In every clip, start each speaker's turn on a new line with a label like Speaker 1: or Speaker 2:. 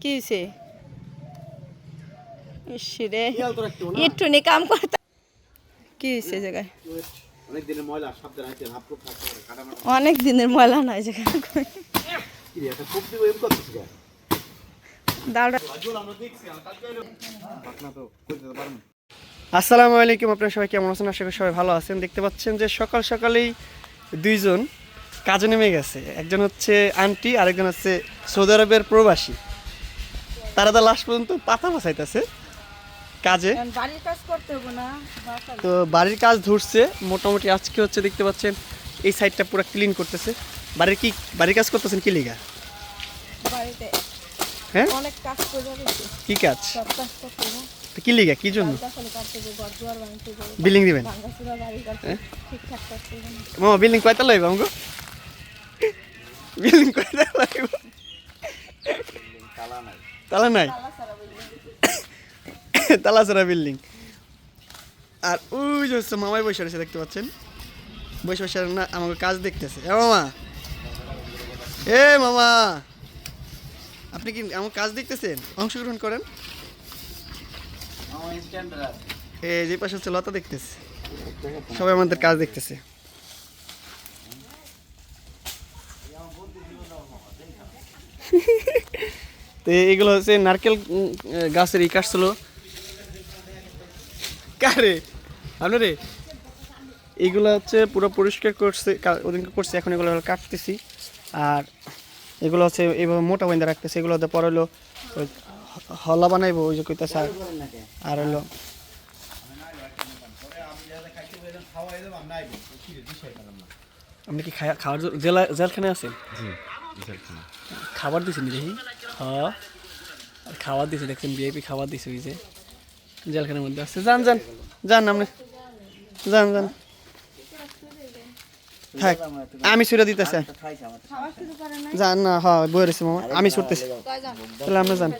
Speaker 1: কি হয়েছে একটু নি কাম করতে কি জায়গায়
Speaker 2: অনেক দিনের ময়লা কাটা মাটা
Speaker 1: অনেক দিনের ময়লা
Speaker 2: রে খুব দিব এম
Speaker 1: দাঁড়া।
Speaker 2: আমরা দেখছি কালকে তো
Speaker 3: আসসালামু আলাইকুম, আপনারা সবাই কেমন আছেন? আশা করি সবাই ভালো আছেন। দেখতে পাচ্ছেন যে সকাল সকালেই দুইজন কাজে নেমে গেছে। একজন হচ্ছে আন্টি আরেকজন হচ্ছে সৌদি আরবের প্রবাসী। তারা তো লাস্ট পর্যন্ত পাতা বাসাইতেছে কাজে। তো বাড়ির কাজ ধরছে। মোটামুটি আজকে হচ্ছে দেখতে পাচ্ছেন এই সাইডটা পুরো ক্লিন করতেছে। বাড়ির কি বাড়ির কাজ করতেছেন কি লিগা? হ্যাঁ? কি কাজ? কি লিগা? কি জন্য? বিল্ডিং দিবেন? বিল্ডিং কয়টা লাগবে আমাকে বিল্ডিং কয়টা লাগবে
Speaker 2: তালা নাই।
Speaker 3: তালা
Speaker 1: ছাড়া
Speaker 3: বিল্ডিং। আর ওই যে হচ্ছে মামাই বসে রয়েছে দেখতে পাচ্ছেন? বসে বসে না আমাকে কাজ দেখতেছে। এ মামা। এ মামা। আপনি কি আমার কাজ দেখতেছেন? অংশগ্রহণ করেন। এই যে পাশে হচ্ছে লতা দেখতেছে। সবাই আমাদের কাজ দেখতেছে। তো এগুলো হচ্ছে নারকেল গাছের ই কাটছিল। কারে? আপনারে এগুলো হচ্ছে পুরো পরিষ্কার করছে ওদিনকে করছে, এখন এগুলো কাটতেছি। আর এগুলো হচ্ছে এইভাবে মোটা বাইন্দা রাখতেছে, এগুলো হতে পরে হলো হলা বানাইবো, ওই যে কইতাছে আর আর হলো আপনি কি খায়া- খাওয়ার জেলা জেলখানে আছেন? খাবার দিছেন দেখি হ্যাঁ আর খাবার দিছে দেখছেন বিআইপি খাবার দিছে ওই যে জেলখানের মধ্যে আছে। যান যান যান আপনি। যান যান। থাক আমি ছুটে দিতেছে। যান না হ্যাঁ বই রয়েছে মামা আমি ছুটতেছি। তাহলে আপনি যান।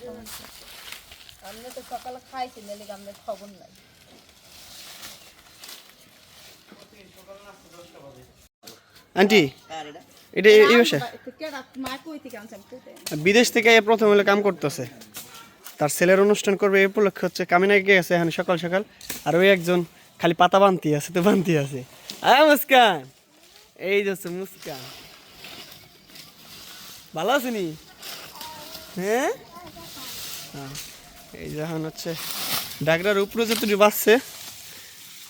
Speaker 1: আমরা তো সকালে খাইছি খবর নাই?
Speaker 3: আন্টি এটা এই- বিদেশ থেকে প্রথম হলে কাম করতেছে। তার ছেলের অনুষ্ঠান করবে এই উপলক্ষে হচ্ছে কামিনা গিয়ে এখন সকাল সকাল। আর ওই একজন খালি পাতা বানতি আছে তো, বানতি আছে। আয় মুস্কান। এই যে হচ্ছে মুস্কান। ভালো আছেনি হ্যাঁ? হ্যাঁ। এই যে এখন হচ্ছে ডাকরার উপরে যতটি বাঁচছে,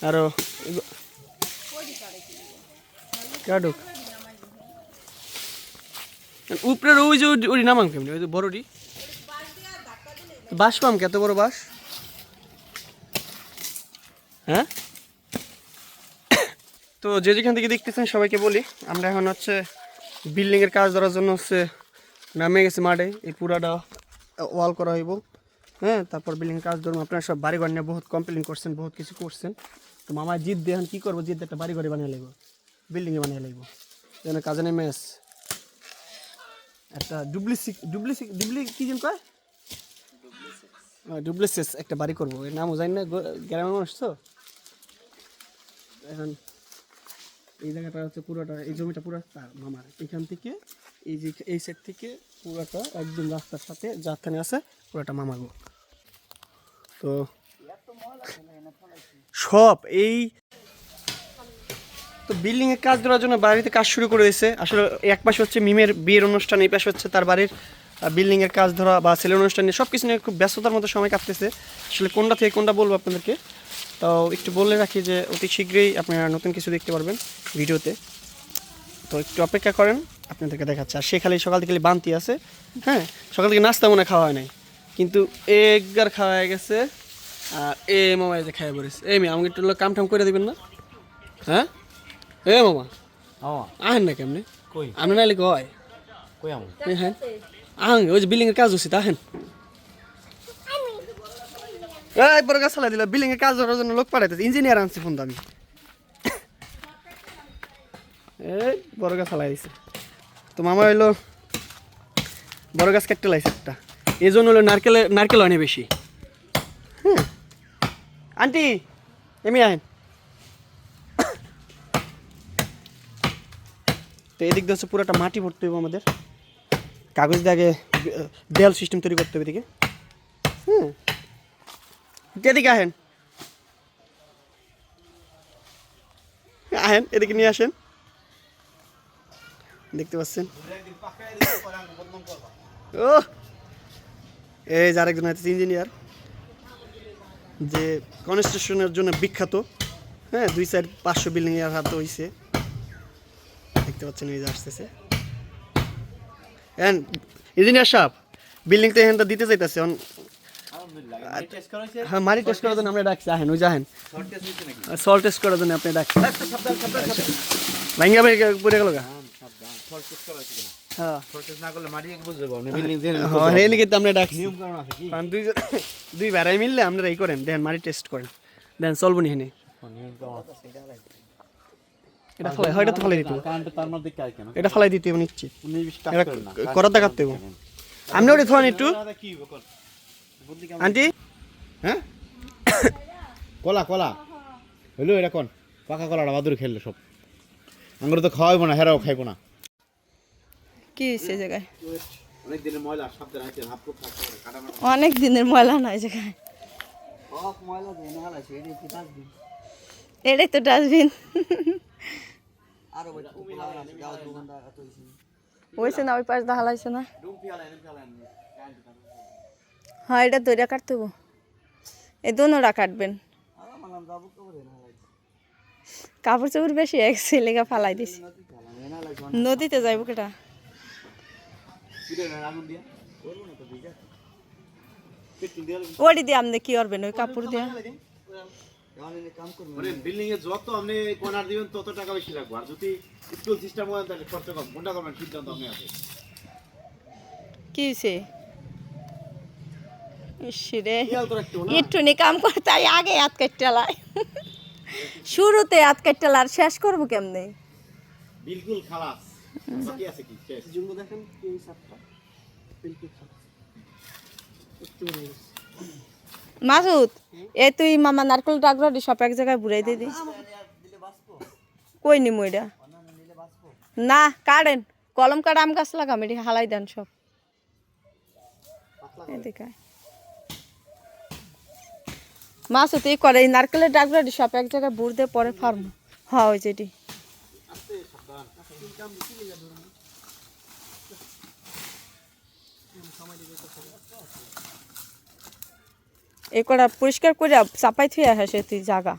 Speaker 3: আরও এগো- কাটুক। উপরের ওই যে ওই- নামাম কেমনি? ওই যে বড়ডি বাস পাম কত বড় বাস হ্যাঁ? তো যে যেখান থেকে দেখতেছেন সবাইকে বলি, আমরা এখন হচ্ছে বিল্ডিং এর কাজ ধরার জন্য হচ্ছে নামে গেছে মাঠে। এই পুরাটা ওয়াল করা হইব। হ্যাঁ তারপর বিল্ডিং কাজ ধরুন আপনারা সব বাড়ি ঘর নিয়ে বহুত কমপ্লেন করছেন, বহুত কিছু করছেন। তো মামা জিদ দিয়ে এখন কী করব? জিদ একটা বাড়ি ঘরে বানিয়ে লাগবো বিল্ডিংয়ে বানিয়ে লাগবো যেন কাজে নেমে এসছে একটা ডুপ্লিসিক ডুপ্লিসিক ডুপ্লি কি যেন কয়? ডুপ্লিসিস একটা বাড়ি করব। এর নামও জানি না গ্রামের মানুষ তো। এখন এই জায়গাটা হচ্ছে পুরোটা এই জমিটা পুরো তার মামার। এখান থেকে এই যে এই সাইড থেকে পুরোটা একদম রাস্তার সাথে যাখানে আছে পুরোটা মামার তো সব এই তো বিল্ডিং এর কাজ ধরার জন্য বাড়িতে কাজ শুরু করে দিয়েছে। আসলে এক পাশে হচ্ছে মিমের বিয়ের অনুষ্ঠান, এই পাশে হচ্ছে তার বাড়ির বিল্ডিং এর কাজ ধরা বা ছেলের অনুষ্ঠান নিয়ে সব কিছু নিয়ে খুব ব্যস্ততার মতো সময় কাটতেছে। আসলে কোনটা থেকে কোনটা বলব আপনাদেরকে? তো একটু বলে রাখি যে অতি শীঘ্রই আপনারা নতুন কিছু দেখতে পারবেন ভিডিওতে। তো একটু অপেক্ষা করেন, আপনাদেরকে দেখাচ্ছে। আর সে খালি সকাল থেকে বান্তি আছে। হ্যাঁ সকাল থেকে নাস্তা মনে খাওয়া হয় নাই। কিন্তু একবার খাওয়া হয়ে গেছে। আর এ যে খাইয়া পড়েছে। এই মেয়ে, আমাকে একটু কাম টাম করে দিবেন না? হ্যাঁ? এ মামা। আহেন না কেমনি?
Speaker 2: কই?
Speaker 3: আপনি নাইলে কয়?
Speaker 2: আমু?
Speaker 3: হ্যাঁ আহেন ওই যে বিল্ডিং এর কাজ হচ্ছে তাহেন এই বড় গাছ চালাই দিল। বিল্ডিং এর কাজ করার জন্য লোক পাঠাইতেছে। ইঞ্জিনিয়ার আনছি ফোন দামি। এই বড় গাছ চালাই দিছে। তো মামা হইল বড় গাছ কাটতে লাইছে একটা। এই জন্য হলো নারকেলে নারকেল না বেশি। হ্যাঁ আন্টি এমনি আহেন। এদিক দিয়ে হচ্ছে পুরোটা মাটি ভরতে হবে আমাদের। কাগজ দিয়ে আগে দেয়াল সিস্টেম তৈরি করতে হবে এদিকে। হুম। এদিকে আহেন আহেন এদিকে নিয়ে আসেন। দেখতে পাচ্ছেন? ও এই যে আরেকজন আছে ইঞ্জিনিয়ার যে কনস্ট্রাকশনের জন্য বিখ্যাত। হ্যাঁ দুই সাইড পাঁচশো বিল্ডিং এর হাতে হইছে। দেখতে পাচ্ছেন এই যে আসতেছে। এন্ড ইঞ্জিনিয়ার সাহেব বিল্ডিং তো এখানটা দিতে চাইতেছে অন হ্যাঁ মারি টেস্ট করার জন্য আমরা ডাকছি আহেন ওই যাহেন সল টেস্ট করার জন্য আপনি ডাকছি ভাঙ্গা ভাই পড়ে গেল হ্যাঁ। হ্যাঁ আমরা ডাকছি। দুই বেড়াই মিললে আপনারা এই করেন দেন মারি টেস্ট করেন। দেন চলবো নি এটা ফলাই হয় এটা তো ফলাই দিতে এটা ফলাই দিতে হবে নিচ্ছি করার দেখাতে হবে। আপনি ওটা থাকেন একটু। আন্টি?
Speaker 2: হ্যাঁ? কলা কলা। হইল এটা কোন? পাকা কলাটা বাদুর খেললো সব। আঙ্গুর তো খাওয়াইবো না হেরাও খাইবো না।
Speaker 1: কি হয়েছে জায়গায়?
Speaker 2: অনেক দিনের ময়লা
Speaker 1: অনেক দিনের ময়লা নয় জায়গায়। এটাই তো ডাস্টবিন হয়েছে না? ওই পাশ দাহালাইছে না? হ্যাঁ এটা দইরা কাটতে হব এই দোনোটা কাটবেন। কাপড় চোপড় বেশি একসে লেগা ফালাই দিছি। নদীতে যাইব কেটা? ওটি দিয়ে। আপনি কি করবেন ওই কাপড় দিয়ে?
Speaker 2: মানে বিল্ডিং এ যত আপনি কোনার দিবেন তত টাকা বেশি লাগবে। আর যদি স্কুল সিস্টেম হয় তাহলে খরচ কম। কোনটা করবেন? সিদ্ধান্ত আপনি আছে।
Speaker 1: কি হয়েছে ইসরে
Speaker 2: খেয়াল তো রাখতে হবে না
Speaker 1: একটু নি কাম করে তাই আগে হাত কাটতে শুরুতে হাত শেষ করব কেমনে?
Speaker 2: বিলকুল খালাস। বাকি আছে কি? শেষ।
Speaker 1: মাসুদ এ তুই মামা নারকেল ডাকরি সব এক জায়গায় বুড়াই দিয়ে দিস। কই নিমু এটা? না, কাটেন। কলম কাটা আম গাছ লাগাম, এটি হালাই দেন সব। এদিকে। এই করে, এই নারকেলের ডাকরি সব এক জায়গায় বুড় দিয়ে পরে ফার্ম। হ্যাঁ ওই যেটি এ করা পরিষ্কার করে চাপাই থুয়ে আসে তুই জাগা।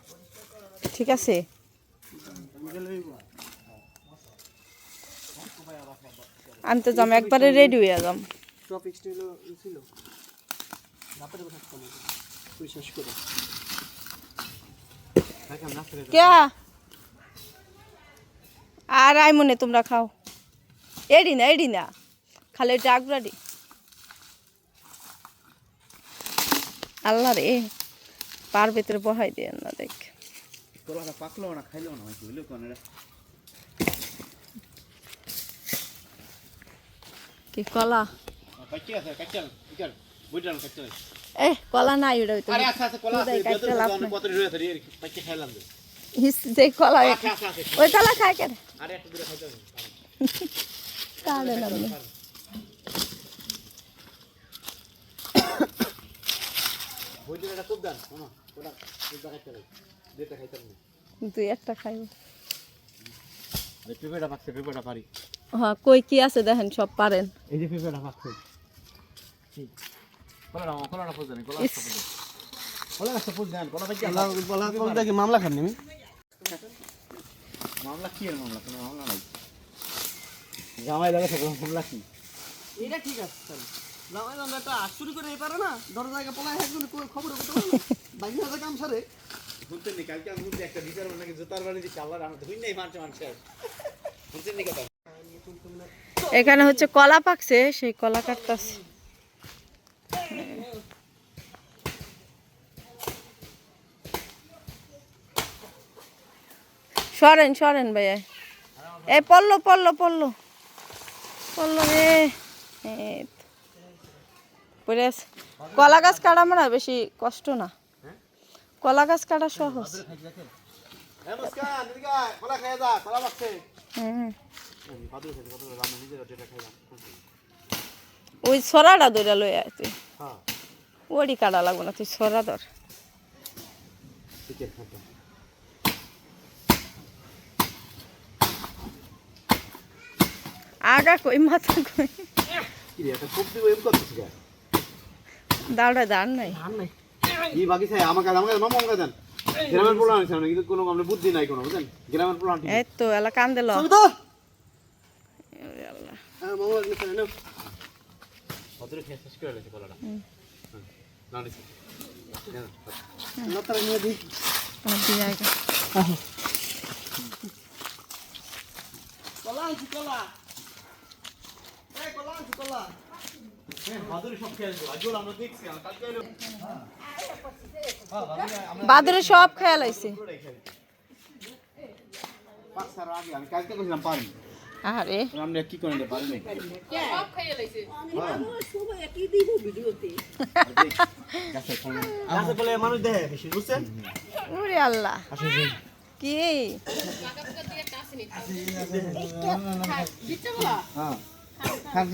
Speaker 1: ঠিক আছে? আমি তো যাম, একবারে রেডি হয়ে যাম। আর আই মনে তোমরা খাও। এডি না এডি না। খালি ডাকবাড়ি আল্লাহ রে পার ভিতরে বহাই দিয়ে না দেখ।
Speaker 2: পাকলো না খাইলো না
Speaker 1: কি কলা? এ কলা নাই ওটা হইতো
Speaker 2: আরে আচ্ছা আচ্ছা কলা আছে
Speaker 1: দুধাই কাটতে
Speaker 2: যত
Speaker 1: লাভ
Speaker 2: অনেক
Speaker 1: নাই।
Speaker 2: পত্র রয়ে আছে কাচ্চি খাইলাম
Speaker 1: হিস যে কলা
Speaker 2: আছে
Speaker 1: ওই কলা খায় কেন?
Speaker 2: আরে একটু দূরে খাইতে হবে।
Speaker 1: কাটে না আপনি।
Speaker 2: বুইটাল এটা খুব দান শোনো ওটা ওটা কাচ্চাল যেটা খাইতাম না
Speaker 1: দুই একটা খাইব।
Speaker 2: পেঁপেটা পাকছে পেঁপেটা পারি।
Speaker 1: হ্যাঁ কই কি আছে দেখেন সব পারেন।
Speaker 2: এই যে পেঁপেটা পাকছে।
Speaker 3: মামলা খান
Speaker 2: মামলা কি এর মামলা? কোনো মামলা নাই। জামাই লাগে মামলা কি?
Speaker 3: এটা ঠিক আছে জামাই জানো একটা শুরু করে এই পারে না দরজা জায়গা পলাই একজন খবর করতে পারে বাইরে হাজার কাম সারে।
Speaker 2: শুনতেন নি কালকে আমি শুনছি একটা বিচার নাকি জুতার বাড়ি দিচ্ছে আল্লাহ আমি তো হইনাই মারছে মানুষের? শুনতেন নি কথা?
Speaker 1: এখানে হচ্ছে কলা পাকছে সেই কলা কাটতাছে। সরেন সরেন ভাইয়া। এই পড়ল পড়ল পড়ল। পড়ল রে। কলা গাছ কাটা মানে বেশি কষ্ট না। কলা গাছ কাটা সহজ। ওই সরাটা দইরা লই আয় তুই। ওড়ি কাটা লাগবো না, তুই সরা ধর। আগা কই, মাথা কই?
Speaker 2: কি রে এটা খুব দিব এম করতেছিস
Speaker 1: দাঁড়া দাঁড় নাই।
Speaker 2: কি বাকি চাই আমাকে আমাকে মামা আমাকে দেন। গ্রামের পোলা আনছে না কিন্তু কোনো আমরা বুদ্ধি নাই কোনো বুঝেন গ্রামের পোলা আনছে
Speaker 1: এই তো এলা কান দিল
Speaker 3: তো
Speaker 1: আল্লাহ।
Speaker 3: হ্যাঁ মামা এগুলো ফেলে নাও।
Speaker 2: কতরে খেয়ে শেষ করে লেছে কলাটা না নিছি
Speaker 3: লতাটা নিয়ে দিই।
Speaker 1: আর দিয়ে আগে
Speaker 3: কলা আনছি কলা। এই কলা আনছি কলা।
Speaker 2: বাদুরি সব
Speaker 1: সব খেয়াল আইছে আরে।
Speaker 2: আমরা কি করে গাছের ফল
Speaker 3: গাছে বলে মানুষ
Speaker 1: আল্লাহ। কি?
Speaker 2: খান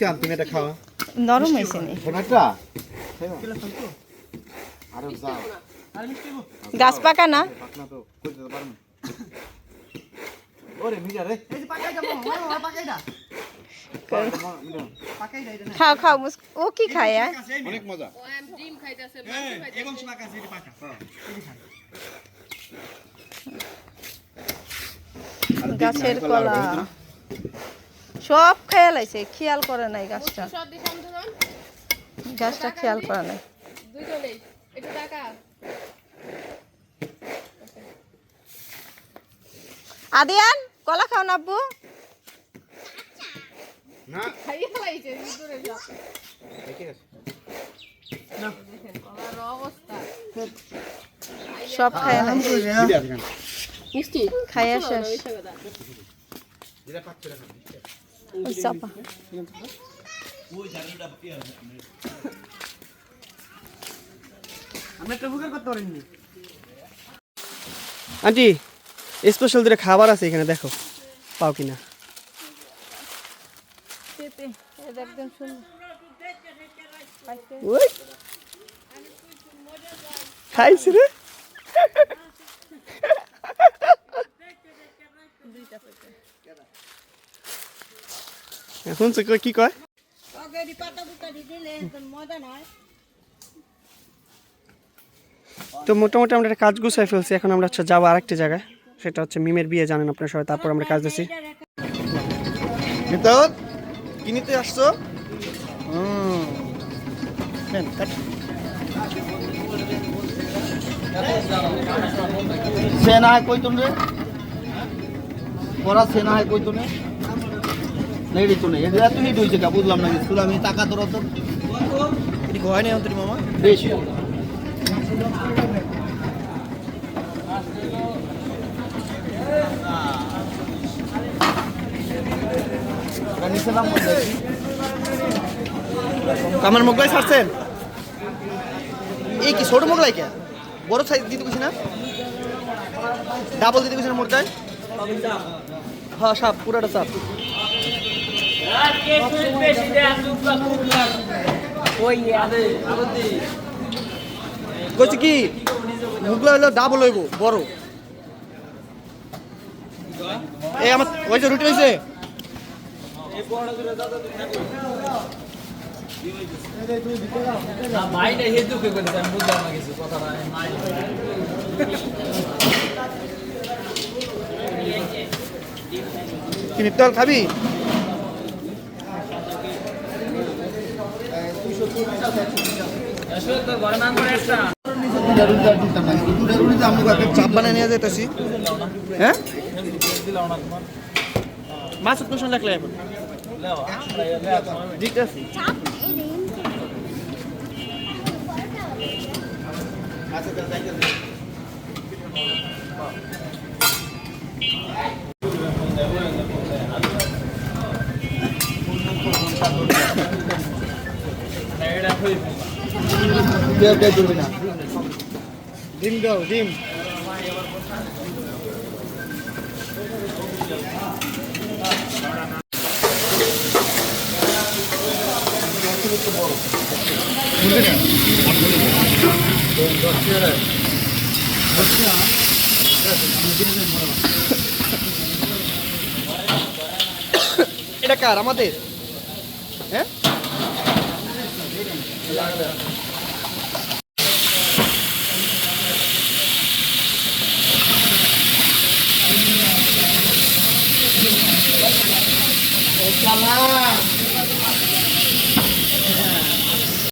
Speaker 2: খান তুমি এটা খাও
Speaker 1: নরম হয়েছে নি। গাছ পাকা না? খাও খাও ও কি খায়
Speaker 2: অনেক মজা
Speaker 1: গাছের
Speaker 2: কলা?
Speaker 1: সব খেয়াল আইছে খেয়াল করে নাই গাছটা। গাছটা খেয়াল করে নাই। আদিয়ান কলা খাও না আব্বু।
Speaker 2: না। দেখে আছে।
Speaker 1: সব খায় খাইয়া শেষ। চাপা
Speaker 3: আন্টি স্পেশাল দুটো খাবার আছে এখানে দেখো পাও কিনা
Speaker 1: একদম
Speaker 3: খাইছি রে এখন সে কি কয়? তো মোটামুটি আমরা একটা কাজ গুছাই ফেলছি এখন আমরা হচ্ছে যাব আরেকটা জায়গায়। সেটা হচ্ছে মিমের বিয়ে জানেন আপনার সবাই তারপর আমরা কাজ দিচ্ছি কি নিতে আসছো? হুম নেন, কাট।
Speaker 4: সেনা হয় কই তুমি? পড়া সেনা হয় কই তুমি? এটা কা বুঝলাম না স্কুল আমি টাকা তোর তো
Speaker 3: এটি গয় নেই অন্তরি মামা?
Speaker 4: বেশি। ওটা নিচে নাম বলতে
Speaker 3: আমার মোগলাই ছাড়ছেন? এই কি ছোট মোগলাই কে? বড় সাইজ দিতে গেছি না? ডাবল দিতে গেছি না মোরটায় হ্যাঁ সাপ পুরাটা সাপ। কইছি কি? মুগলা হলো ডাবল হইব, বড়। এই আমার ওই যে রুটি হয়েছে কি নিত্যল খাবি? চাপ বানায় নিয়ে যাইতেছি হ্যাঁ? মাছ উৎপাদন লাগলে এখন ঠিক আছে। ডিম দাও ডিম। এটা কার? আমাদের? হ্যাঁ?
Speaker 4: Đồng